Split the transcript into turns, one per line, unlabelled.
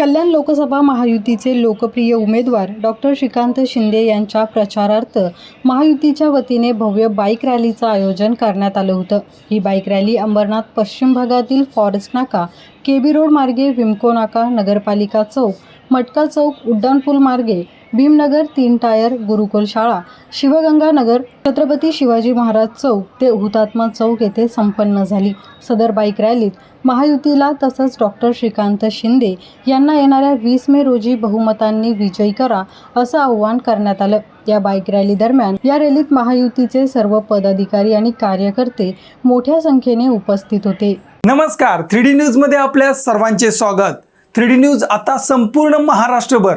कल्याण लोकसभा महायुतीचे लोकप्रिय उमेदवार डॉक्टर श्रीकांत शिंदे यांच्या प्रचारार्थ महायुतीच्या वतीने भव्य बाईक रॅलीचं आयोजन करण्यात आलं होतं. ही बाईक रॅली अंबरनाथ पश्चिम भागातील फॉरेस्ट नाका केबी रोड मार्गे विमको नाका नगरपालिका चौक मटका चौक उड्डाणपूल मार्गे भीमनगर तीन टायर गुरुकुल शाळा शिवगंगा नगर छत्रपती शिवाजी महाराज चौक ते हुतात्मा चौक येथे संपन्न झाली. सदर बाईक रॅलीत महायुतीला तसंच डॉक्टर श्रीकांत शिंदे यांना येणाऱ्या वीस मे रोजी बहुमतांनी विजयी करा असं आव्हान करण्यात आलं. या बाईक रॅली दरम्यान या रॅलीत महायुतीचे सर्व पदाधिकारी आणि कार्यकर्ते मोठ्या संख्येने उपस्थित होते.
नमस्कार थ्री डी न्यूजमध्ये आपल्या सर्वांचे स्वागत. थ्री डी न्यूज आता संपूर्ण महाराष्ट्रभर.